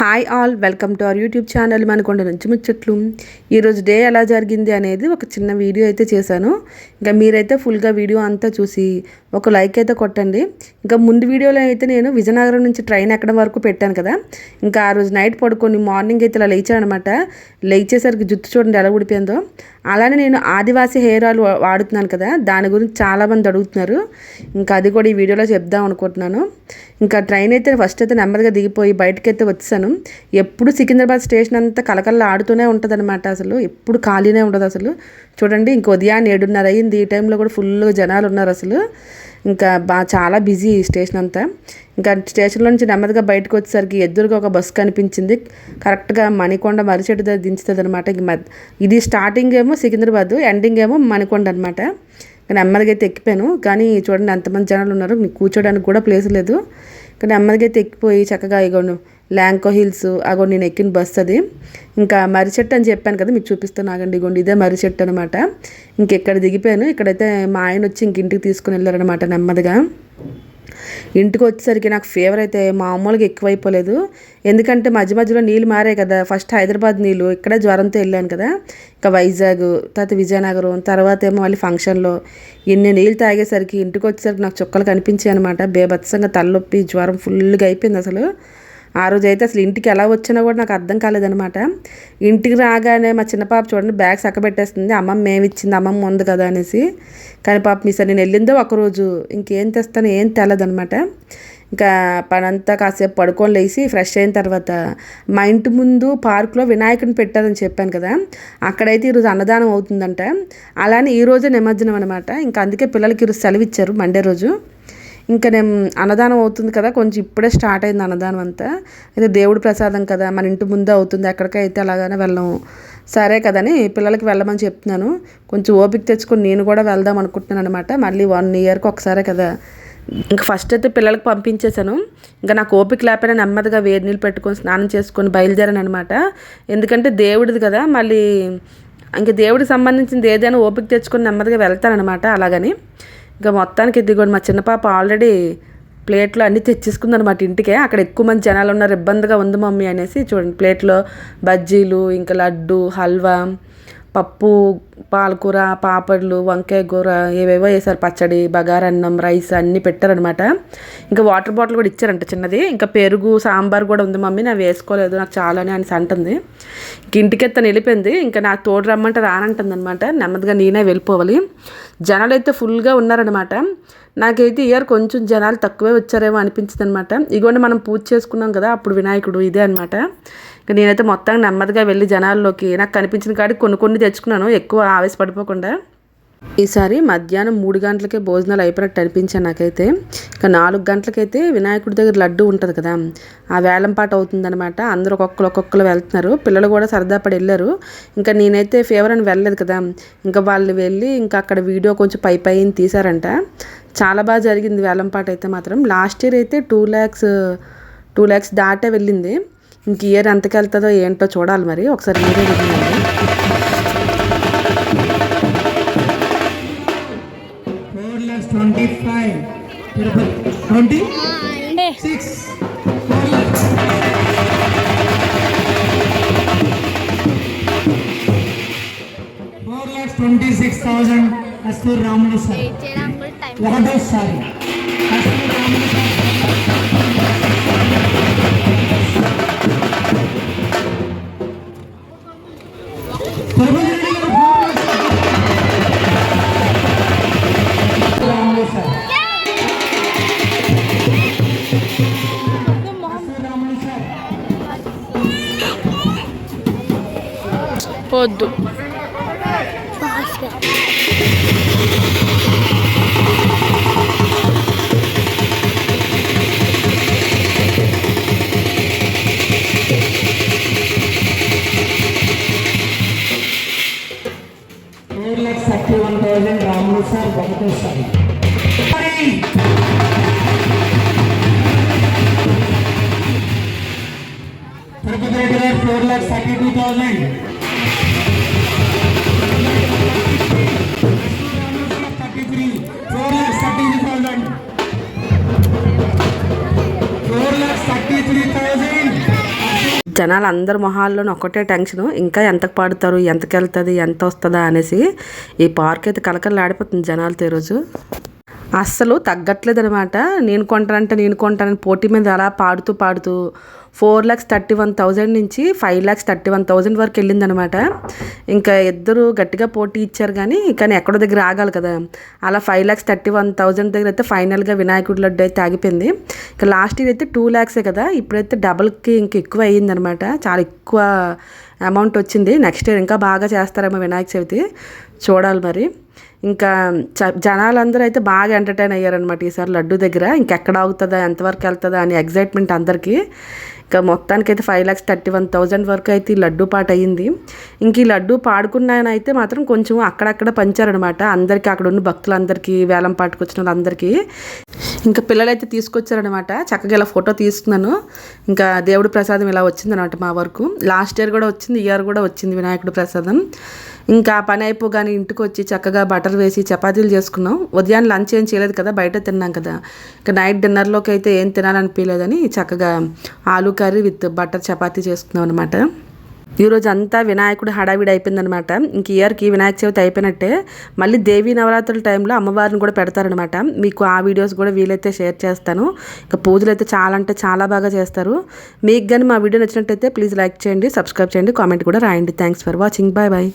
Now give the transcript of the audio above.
Hi all welcome to our YouTube channel Manakonda నుంచి ముచ్చట్లు ఈరోజు డే ఎలా జరిగింది అనేది ఒక చిన్న వీడియో అయితే చేశాను. ఇంకా మీరైతే ఫుల్గా వీడియో అంతా చూసి ఒక లైక్ అయితే కొట్టండి. ఇంకా ముందు వీడియోలో అయితే నేను విజయనగరం నుంచి ట్రైన్ ఎక్కడం వరకు పెట్టాను కదా. ఇంకా ఆ రోజు నైట్ పడుకొని మార్నింగ్ అయితే ఇలా లేచాను అనమాట లేచేసరికి జుట్టు చూడండి ఎలా ఊడిపోయిందో. అలానే నేను ఆదివాసీ హెయిర్ ఆయిల్ వాడుతున్నాను కదా దాని గురించి చాలామంది అడుగుతున్నారు. ఇంకా అది కూడా ఈ వీడియోలో చెప్దాం అనుకుంటున్నాను. ఇంకా ట్రైన్ అయితే ఫస్ట్ అయితే నెమ్మదిగా దిగిపోయి బయటకైతే అయితే వచ్చాను. ఎప్పుడు సికింద్రాబాద్ స్టేషన్ అంతా కలకల్లా ఆడుతూనే ఉంటుంది అనమాట అసలు. ఎప్పుడు ఖాళీనే ఉండదు అసలు. చూడండి ఇంక ఉదయాన్నే ఏడున్నర అయింది. ఈ టైంలో కూడా ఫుల్ జనాలు ఉన్నారు అసలు. ఇంకా బా చాలా బిజీ స్టేషన్ అంతా. ఇంకా స్టేషన్లో నుంచి నెమ్మదిగా బయటకు వచ్చేసరికి ఎదురుగా ఒక బస్సు కనిపించింది. కరెక్ట్గా మణికొండ మరిచెట్టు దగ్గర దించుతుంది అనమాట ఇంక ఇది స్టార్టింగ్ ఏమో సికింద్రాబాద్ ఎండింగ్ ఏమో మణికొండ అనమాట నెమ్మదిగా అయితే ఎక్కిపోయాను. కానీ చూడండి ఎంతమంది జనాలు ఉన్నారు. కూర్చోడానికి కూడా ప్లేస్ లేదు. కానీ నెమ్మదిగా అయితే ఎక్కిపోయి చక్కగా ఇగోను ల్యాంకో హిల్స్ అగో నేను ఎక్కిన బస్ అది. ఇంకా మర్రి చెట్టు అని చెప్పాను కదా మీకు చూపిస్తాను ఆగండి ఇగోండి ఇదే మర్రి చెట్టు అనమాట ఇంకెక్కడ దిగిపోయాను. ఇక్కడైతే మా ఆయన వచ్చి ఇంక ఇంటికి తీసుకుని వెళ్ళారనమాట నెమ్మదిగా. ఇంటికి వచ్చేసరికి నాకు ఫీవర్ అయితే మామూలుగా ఎక్కువైపోలేదు. ఎందుకంటే మధ్య మధ్యలో నీళ్ళు మారాయి కదా. ఫస్ట్ హైదరాబాద్ నీళ్ళు ఇక్కడే జ్వరంతో వెళ్ళాను కదా. ఇంకా వైజాగ్ తర్వాత విజయనగరం తర్వాత ఏమో మళ్ళీ ఫంక్షన్లో ఇన్ని నీళ్ళు తాగేసరికి ఇంటికి వచ్చేసరికి నాకు చుక్కలు కనిపించాయి అనమాట బేభత్సంగా తలనొప్పి జ్వరం ఫుల్గా అయిపోయింది అసలు. ఆ రోజు అయితే అసలు ఇంటికి ఎలా వచ్చినా కూడా నాకు అర్థం కాలేదనమాట ఇంటికి రాగానే మా చిన్న పాప చూడండి బ్యాగ్ సక్కబెట్టేస్తుంది. అమ్మమ్మ మేము ఇచ్చింది? అమ్మమ్మ ఉంది కదా అనేసి. కానీ పాప మీ సార్ నేను వెళ్ళిందో ఒకరోజు. ఇంకేం తెస్తాను ఏం తెలదనమాట ఇంకా పనంతా కాసేపు పడుకొని లేచి ఫ్రెష్ అయిన తర్వాత మా ఇంటి ముందు పార్క్లో వినాయకుడిని పెట్టారని చెప్పాను కదా. అక్కడైతే ఈరోజు అన్నదానం అవుతుందంట. అలానే ఈరోజు నిమజ్జనం అనమాట ఇంకా అందుకే పిల్లలకి ఈరోజు సెలవు ఇచ్చారు మండే రోజు. ఇంకా నేను అన్నదానం అవుతుంది కదా కొంచెం ఇప్పుడే స్టార్ట్ అయింది అన్నదానం అంతా. అయితే దేవుడి ప్రసాదం కదా మన ఇంటి ముందే అవుతుంది ఎక్కడికైతే అలాగనే వెళ్ళము సరే కదని పిల్లలకి వెళ్ళమని చెప్తున్నాను. కొంచెం ఓపిక తెచ్చుకొని నేను కూడా వెళ్దాం అనుకుంటున్నాను అనమాట మళ్ళీ వన్ ఇయర్కి ఒకసారే కదా. ఇంకా ఫస్ట్ అయితే పిల్లలకి పంపించేశాను. ఇంకా నాకు ఓపిక లేకపోయినా నెమ్మదిగా వేడి నీళ్ళు పెట్టుకొని స్నానం చేసుకొని బయలుదేరాను అనమాట ఎందుకంటే దేవుడిది కదా మళ్ళీ ఇంక దేవుడికి సంబంధించింది ఏదైనా ఓపిక తెచ్చుకొని నెమ్మదిగా వెళ్తానమాట అలాగని. ఇంకా మొత్తానికి ఇదిగోండి మా చిన్న పాప ఆల్రెడీ ప్లేట్లో అన్నీ తెచ్చేసుకుందనమాట ఇంటికే. అక్కడ ఎక్కువ మంది జనాలు ఉన్నారు ఇబ్బందిగా ఉంది మమ్మీ అనేసి చూడండి ప్లేట్లో బజ్జీలు ఇంకా లడ్డు హల్వా పప్పు పాలకూర పాపడ్లు వంకాయ కూర ఏవేవో వేసారు పచ్చడి బగారన్నం రైస్ అన్నీ పెట్టారనమాట ఇంకా వాటర్ బాటిల్ కూడా ఇచ్చారంట చిన్నది. ఇంకా పెరుగు సాంబార్ కూడా ఉంది మమ్మీ. నేను వేసుకోలేదు. నాకు చాలానే అనేసి అంటుంది. ఇంక ఇంటికెత్తని వెళ్ళిపోయింది. ఇంకా నాకు తోడు రమ్మంటే రానంటుంది అనమాట నెమ్మదిగా నేనే వెళ్ళిపోవాలి. జనాలు అయితే ఫుల్గా ఉన్నారనమాట నాకైతే ఇయర్ కొంచెం జనాలు తక్కువే వచ్చారేమో అనిపించింది అనమాట ఇగోండి మనం పూజ చేసుకున్నాం కదా అప్పుడు వినాయకుడు ఇదే అనమాట ఇంకా నేనైతే మొత్తం నెమ్మదిగా వెళ్ళి జనాల్లోకి నాకు కనిపించిన కాడికి కొన్ని కొన్ని తెచ్చుకున్నాను. ఎక్కువ ఆవేశపడిపోకుండా. ఈసారి మధ్యాహ్నం మూడు గంటలకే భోజనాలు అయిపోయినట్టు అనిపించాను నాకైతే. ఇంకా నాలుగు గంటలకైతే వినాయకుడి దగ్గర లడ్డు ఉంటుంది కదా. ఆ వేలంపాట అవుతుందనమాట అందరూ ఒక్కొక్కరు ఒక్కొక్కరు వెళ్తున్నారు. పిల్లలు కూడా సరదా పడి వెళ్ళారు. ఇంకా నేనైతే ఫీవర్ అని వెళ్ళలేదు కదా. ఇంకా వాళ్ళు వెళ్ళి ఇంకా అక్కడ వీడియో కొంచెం పై పైన తీశారంట. చాలా బాగా జరిగింది వేలంపాట అయితే మాత్రం. లాస్ట్ ఇయర్ అయితే టూ ల్యాక్స్ టూ ల్యాక్స్ దాటే వెళ్ళింది. ఇంక ఇయర్ ఎంతకెళ్తుందో ఏంటో చూడాలి మరి. ఒకసారి మీరే వెళ్ళిందండి Four lakhs. Four lakhs twenty-six thousand as per Ramlu sir. ఒకటోసారి as per Ramlu వద్దు four lakhs thirty one thousand Ramulu sir ఒకటోసారి తిరుపతి రెడ్డి గారు four lakhs thirty two thousand జనాలు అందరి మొహాల్లోనూ ఒకటే టెన్షన్ ఇంకా ఎంతకు పాడుతారు ఎంతకు వెళ్తుంది ఎంత వస్తుందా అనేసి ఈ పార్క్ అయితే కలకలలాడిపోతుంది జనాలతో ఈరోజు అస్సలు తగ్గట్లేదు అనమాట నేను కొంటానంటే నేను కొంటానని పోటీ మీద అలా పాడుతూ పాడుతూ four lakhs thirty one thousand నుంచి five lakhs thirty one thousand వరకు వెళ్ళిందనమాట ఇంకా ఇద్దరు గట్టిగా పోటీ ఇచ్చారు కానీ కానీ ఎక్కడో దగ్గర ఆగాలి కదా. అలా five lakhs thirty one thousand దగ్గర అయితే ఫైనల్గా వినాయకుడి లడ్డు అయితే ఆగిపోయింది. ఇంకా లాస్ట్ ఇయర్ అయితే టూ ల్యాక్సే కదా ఇప్పుడైతే డబల్కి ఇంక ఎక్కువ అయ్యిందనమాట చాలా ఎక్కువ అమౌంట్ వచ్చింది. నెక్స్ట్ ఇయర్ ఇంకా బాగా చేస్తారేమో వినాయక చవితి. చూడాలి మరి. ఇంకా చ జనాలందరూ అయితే బాగా ఎంటర్టైన్ అయ్యారనమాట ఈసారి లడ్డు దగ్గర. ఇంకెక్కడ అవుతుందా ఎంతవరకు వెళ్తుందా అని ఎగ్జైట్మెంట్ అందరికీ. ఇంకా మొత్తానికి అయితే five lakhs thirty one thousand వరకు అయితే ఈ లడ్డు పాట అయ్యింది. ఇంక ఈ లడ్డు పాడుకున్నాయనైతే మాత్రం కొంచెం అక్కడక్కడ పంచారనమాట అందరికీ అక్కడ ఉన్న భక్తులందరికీ వేలం పాటుకు వచ్చిన వాళ్ళందరికీ. ఇంకా పిల్లలైతే తీసుకొచ్చారనమాట చక్కగా ఇలా ఫోటో తీసుకున్నాను ఇంకా దేవుడి ప్రసాదం ఇలా వచ్చిందనమాట మా వరకు. లాస్ట్ ఇయర్ కూడా వచ్చింది ఇయర్ కూడా వచ్చింది వినాయకుడు ప్రసాదం. ఇంకా పని అయిపోగానే ఇంటికి వచ్చి చక్కగా బటర్ వేసి చపాతీలు చేసుకున్నాం. ఉదయం లంచ్ ఏం చేయలేదు కదా బయట తిన్నాం కదా. ఇంకా నైట్ డిన్నర్లోకి అయితే ఏం తినాలనిపించలేదని చక్కగా ఆలు కర్రీ విత్ బటర్ చపాతీ చేసుకున్నాం అనమాట ఈరోజు అంతా వినాయకుడు హడావిడి అయిపోయిందనమాట ఇంక ఇయర్కి వినాయక చవితి అయిపోయినట్టే మళ్ళీ దేవీ నవరాత్రుల టైంలో అమ్మవారిని కూడా పెడతారనమాట మీకు ఆ వీడియోస్ కూడా వీలైతే షేర్ చేస్తాను. ఇంకా పూజలు అయితే చాలా అంటే చాలా బాగా చేస్తారు. మీకు కానీ మా వీడియో నచ్చినట్టయితే ప్లీజ్ లైక్ చేయండి సబ్స్క్రైబ్ చేయండి కామెంట్ కూడా రాయండి. Thanks for watching. Bye bye.